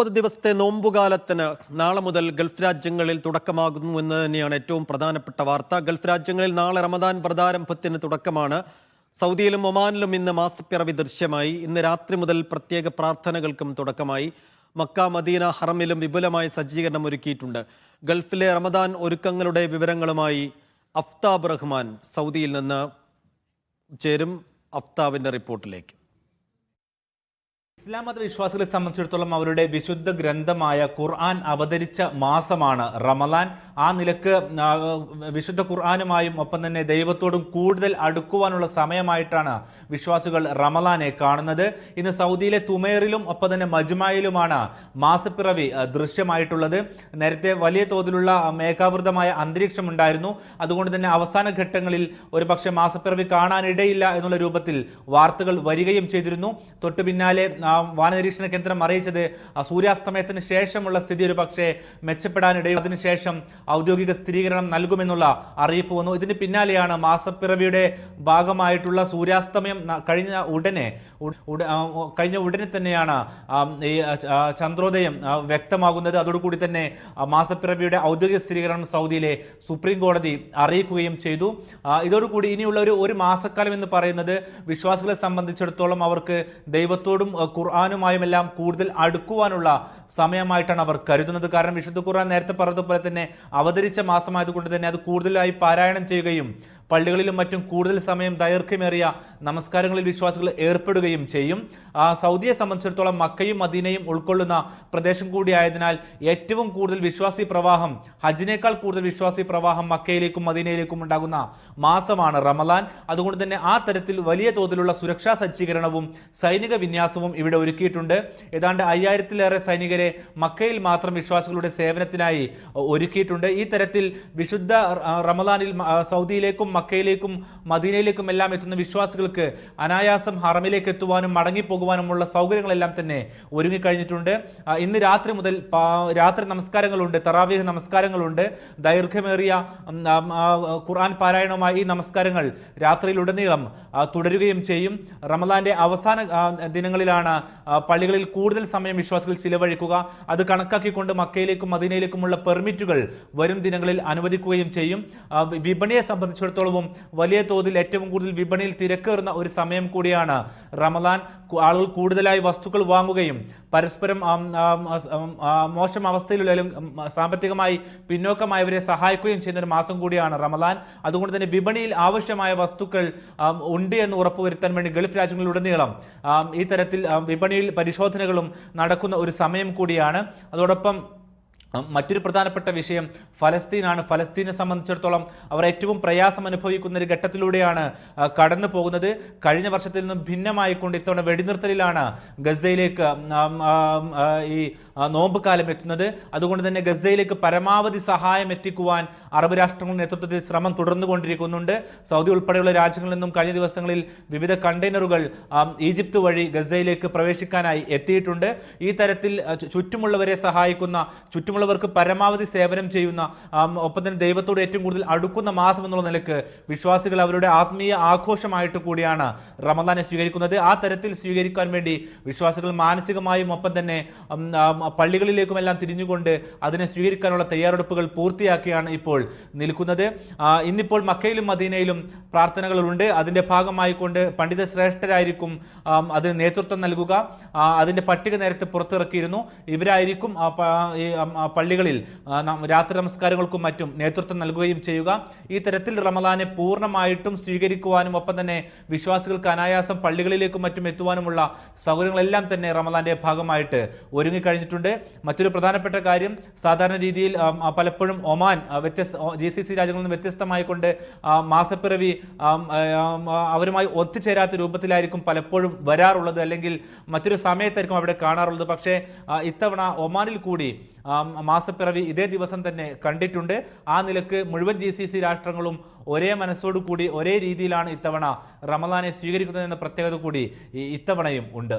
മുപ്പത് ദിവസത്തെ നോമ്പുകാലത്തിന് നാളെ മുതൽ ഗൾഫ് രാജ്യങ്ങളിൽ തുടക്കമാകുന്നു എന്ന് തന്നെയാണ് ഏറ്റവും പ്രധാനപ്പെട്ട വാർത്ത. ഗൾഫ് രാജ്യങ്ങളിൽ നാളെ റമദാൻ വ്രതാരംഭത്തിന് തുടക്കമാണ്. സൗദിയിലും ഒമാനിലും ഇന്ന് മാസപ്പിറവി ദൃശ്യമായി. ഇന്ന് രാത്രി മുതൽ പ്രത്യേക പ്രാർത്ഥനകൾക്കും തുടക്കമായി. മക്ക മദീന ഹറമിലും വിപുലമായ സജ്ജീകരണം ഒരുക്കിയിട്ടുണ്ട്. ഗൾഫിലെ റമദാൻ ഒരുക്കങ്ങളുടെ വിവരങ്ങളുമായി അഫ്താബ് റഹ്മാൻ സൗദിയിൽ നിന്ന് ചേരും അഫ്താബിന്റെ റിപ്പോർട്ടിലേക്ക്. ഇസ്ലാം മത വിശ്വാസികളെ സംബന്ധിച്ചിടത്തോളം അവരുടെ വിശുദ്ധ ഗ്രന്ഥമായ ഖുർആൻ അവതരിച്ച മാസമാണ് റമലാൻ ആ നിലയ്ക്ക് വിശുദ്ധ ഖുർആാനുമായും ഒപ്പം തന്നെ ദൈവത്തോടും കൂടുതൽ അടുക്കുവാനുള്ള സമയമായിട്ടാണ് വിശ്വാസികൾ റമലാനെ കാണുന്നത്. ഇന്ന് സൗദിയിലെ തുമേറിലും ഒപ്പം തന്നെ മജുമായിലുമാണ് മാസപ്പിറവി ദൃശ്യമായിട്ടുള്ളത്. നേരത്തെ വലിയ തോതിലുള്ള മേഘാവൃതമായ അന്തരീക്ഷം ഉണ്ടായിരുന്നു. അതുകൊണ്ട് തന്നെ അവസാന ഘട്ടങ്ങളിൽ ഒരുപക്ഷെ മാസപ്പിറവി കാണാനിടയില്ല എന്നുള്ള രൂപത്തിൽ വാർത്തകൾ വരികയും ചെയ്തിരുന്നു. തൊട്ടു പിന്നാലെ വാനനിരീക്ഷണ കേന്ദ്രം അറിയിച്ചത് സൂര്യാസ്തമയത്തിന് ശേഷമുള്ള സ്ഥിതി ഒരു പക്ഷേ മെച്ചപ്പെടാനിടയും അതിനുശേഷം ഔദ്യോഗിക സ്ഥിരീകരണം നൽകുമെന്നുള്ള അറിയിപ്പ് വന്നു. ഇതിന് പിന്നാലെയാണ് മാസപ്പിറവിയുടെ ഭാഗമായിട്ടുള്ള സൂര്യാസ്തമയം കഴിഞ്ഞ ഉടനെ കഴിഞ്ഞ ഉടനെ തന്നെയാണ് ഈ ചന്ദ്രോദയം വ്യക്തമാകുന്നത്. അതോടുകൂടി തന്നെ മാസപ്പിറവിയുടെ ഔദ്യോഗിക സ്ഥിരീകരണം സൗദിയിലെ സുപ്രീം കോടതി അറിയിക്കുകയും ചെയ്തു. ഇതോടുകൂടി ഇനിയുള്ള ഒരു ഒരു മാസക്കാലം എന്ന് പറയുന്നത് വിശ്വാസികളെ സംബന്ധിച്ചിടത്തോളം അവർക്ക് ദൈവത്തോടും ഖുർആാനുമായുമെല്ലാം കൂടുതൽ അടുക്കുവാനുള്ള സമയമായിട്ടാണ് അവർ കരുതുന്നത്. കാരണം വിശുദ്ധ ഖുർആൻ നേരത്തെ പറഞ്ഞതുപോലെ തന്നെ അവതരിച്ച മാസമായതുകൊണ്ട് തന്നെ അത് കൂടുതലായി പാരായണം ചെയ്യുകയും പള്ളികളിലും മറ്റും കൂടുതൽ സമയം ദൈർഘ്യമേറിയ നമസ്കാരങ്ങളിൽ വിശ്വാസികൾ ഏർപ്പെടുകയും ചെയ്യും. സൗദിയെ സംബന്ധിച്ചിടത്തോളം മക്കയും മദീനയും ഉൾക്കൊള്ളുന്ന പ്രദേശം കൂടിയായതിനാൽ ഏറ്റവും കൂടുതൽ വിശ്വാസി പ്രവാഹം ഹജ്ജിനേക്കാൾ കൂടുതൽ വിശ്വാസി പ്രവാഹം മക്കയിലേക്കും മദീനയിലേക്കും ഉണ്ടാകുന്ന മാസമാണ് റമലാൻ അതുകൊണ്ട് തന്നെ ആ തരത്തിൽ വലിയ തോതിലുള്ള സുരക്ഷാ സജ്ജീകരണവും സൈനിക വിന്യാസവും ഇവിടെ ഒരുക്കിയിട്ടുണ്ട്. ഏതാണ്ട് അയ്യായിരത്തിലേറെ സൈനികരെ മക്കയിൽ മാത്രം വിശ്വാസികളുടെ സേവനത്തിനായി ഒരുക്കിയിട്ടുണ്ട്. ഈ തരത്തിൽ വിശുദ്ധ റമലാനിൽ സൗദിയിലേക്കും മക്കയിലേക്കും മദീനയിലേക്കും എല്ലാം എത്തുന്ന വിശ്വാസികൾക്ക് അനായാസം ഹറമിലേക്ക് എത്തുവാനും മടങ്ങിപ്പോകുവാനുമുള്ള സൗകര്യങ്ങളെല്ലാം തന്നെ ഒരുങ്ങിക്കഴിഞ്ഞിട്ടുണ്ട്. ഇന്ന് രാത്രി മുതൽ രാത്രി നമസ്കാരങ്ങളുണ്ട് തറാവീഹ് നമസ്കാരങ്ങളുണ്ട്. ദൈർഘ്യമേറിയ ഖുർആൻ പാരായണവുമായി ഈ നമസ്കാരങ്ങൾ രാത്രിയിലുടനീളം തുടരുകയും ചെയ്യും. റമദാന്റെ അവസാന ദിനങ്ങളിലാണ് പള്ളികളിൽ കൂടുതൽ സമയം വിശ്വാസികൾ ചിലവഴിക്കുക. അത് കണക്കാക്കിക്കൊണ്ട് മക്കയിലേക്കും മദീനയിലേക്കുമുള്ള പെർമിറ്റുകൾ വരും ദിനങ്ങളിൽ അനുവദിക്കുകയും ചെയ്യും. വിപണിയെ വി- വിപണിയെ വലിയ തോതിൽ ഏറ്റവും കൂടുതൽ വിപണിയിൽ തിരക്കേറുന്ന ഒരു സമയം കൂടിയാണ് റമദാൻ. ആളുകൾ കൂടുതലായി വസ്തുക്കൾ വാങ്ങുകയും പരസ്പരം മോശം അവസ്ഥയിലുള്ള സാമ്പത്തികമായി പിന്നോക്കമായവരെ സഹായിക്കുകയും ചെയ്യുന്ന ഒരു മാസം കൂടിയാണ് റമദാൻ. അതുകൊണ്ട് തന്നെ വിപണിയിൽ ആവശ്യമായ വസ്തുക്കൾ ഉണ്ട് എന്ന് ഉറപ്പുവരുത്താൻ വേണ്ടി ഗൾഫ് രാജ്യങ്ങളിലുടനീളം ഈ തരത്തിൽ വിപണിയിൽ പരിശോധനകളും നടക്കുന്ന ഒരു സമയം കൂടിയാണ്. അതോടൊപ്പം മറ്റൊരു പ്രധാനപ്പെട്ട വിഷയം ഫലസ്തീനാണ്. ഫലസ്തീനെ സംബന്ധിച്ചിടത്തോളം അവർ ഏറ്റവും പ്രയാസം അനുഭവിക്കുന്ന ഒരു ഘട്ടത്തിലൂടെയാണ് കടന്നു പോകുന്നത്. കഴിഞ്ഞ വർഷത്തിൽ നിന്നും ഭിന്നമായിക്കൊണ്ട് ഇത്തവണ വെടിനിർത്തലിലാണ് ഗസയിലേക്ക് ഈ നോമ്പുകാലം നോമ്പ് കാലം എത്തുന്നത്. അതുകൊണ്ട് തന്നെ ഗസയിലേക്ക് പരമാവധി സഹായം എത്തിക്കുവാൻ അറബ് രാഷ്ട്രങ്ങളുടെ നേതൃത്വത്തിൽ ശ്രമം തുടർന്നു കൊണ്ടിരിക്കുന്നുണ്ട് സൗദി ഉൾപ്പെടെയുള്ള രാജ്യങ്ങളിൽ നിന്നും കഴിഞ്ഞ ദിവസങ്ങളിൽ വിവിധ കണ്ടെയ്നറുകൾ ഈജിപ്ത് വഴി ഗസയിലേക്ക് പ്രവേശിക്കാനായി എത്തിയിട്ടുണ്ട്. ഈ തരത്തിൽ ചുറ്റുമുള്ളവരെ സഹായിക്കുന്ന ചുറ്റുമുള്ളവർക്ക് പരമാവധി സേവനം ചെയ്യുന്ന ഒപ്പം തന്നെ ദൈവത്തോട് ഏറ്റവും കൂടുതൽ അടുക്കുന്ന മാസം എന്നുള്ള നിലയ്ക്ക് വിശ്വാസികൾ അവരുടെ ആത്മീയ ആഘോഷമായിട്ട് കൂടിയാണ് റമദാനെ സ്വീകരിക്കുന്നത്. ആ തരത്തിൽ സ്വീകരിക്കാൻ വേണ്ടി വിശ്വാസികൾ മാനസികമായും ഒപ്പം തന്നെ പള്ളികളിലേക്കുമെല്ലാം തിരിഞ്ഞുകൊണ്ട് അതിനെ സ്വീകരിക്കാനുള്ള തയ്യാറെടുപ്പുകൾ പൂർത്തിയാക്കിയാണ് ഇപ്പോൾ നിൽക്കുന്നത്. ഇന്നിപ്പോൾ മക്കയിലും മദീനയിലും പ്രാർത്ഥനകളുണ്ട്. അതിന്റെ ഭാഗമായിക്കൊണ്ട് പണ്ഡിത ശ്രേഷ്ഠരായിരിക്കും അതിന് നേതൃത്വം നൽകുക. അതിന്റെ പട്ടിക നേരത്തെ പുറത്തിറക്കിയിരുന്നു. ഇവരായിരിക്കും പള്ളികളിൽ രാത്രി നമസ്കാരങ്ങൾക്കും മറ്റും നേതൃത്വം നൽകുകയും ചെയ്യുക. ഈ തരത്തിൽ റമദാനെ പൂർണമായിട്ടും സ്വീകരിക്കുവാനും ഒപ്പം തന്നെ വിശ്വാസികൾക്ക് അനായാസം പള്ളികളിലേക്കും മറ്റും എത്തുവാനുമുള്ള സൗകര്യങ്ങളെല്ലാം തന്നെ റമദാന്റെ ഭാഗമായിട്ട് ഒരുങ്ങിക്കഴിഞ്ഞിട്ടുണ്ട്. മറ്റൊരു പ്രധാനപ്പെട്ട കാര്യം സാധാരണ രീതിയിൽ പലപ്പോഴും ഒമാൻ വ്യത്യസ്ത ജി സി സി രാജ്യങ്ങളിൽ നിന്ന് വ്യത്യസ്തമായിക്കൊണ്ട് മാസപ്പിറവി അവരുമായി ഒത്തുചേരാത്ത രൂപത്തിലായിരിക്കും പലപ്പോഴും വരാറുള്ളത് അല്ലെങ്കിൽ മറ്റൊരു സമയത്തായിരിക്കും അവിടെ കാണാറുള്ളത്. പക്ഷേ ഇത്തവണ ഒമാനിൽ കൂടി മാസപ്പിറവി ഇതേ ദിവസം തന്നെ കണ്ടിട്ടുണ്ട്. ആ നിലയ്ക്ക് മുഴുവൻ ജി സി സി രാഷ്ട്രങ്ങളും ഒരേ മനസ്സോടു കൂടി ഒരേ രീതിയിലാണ് ഇത്തവണ റമദാനെ സ്വീകരിക്കുന്നത് എന്ന പ്രത്യേകത കൂടി ഇത്തവണയും ഉണ്ട്.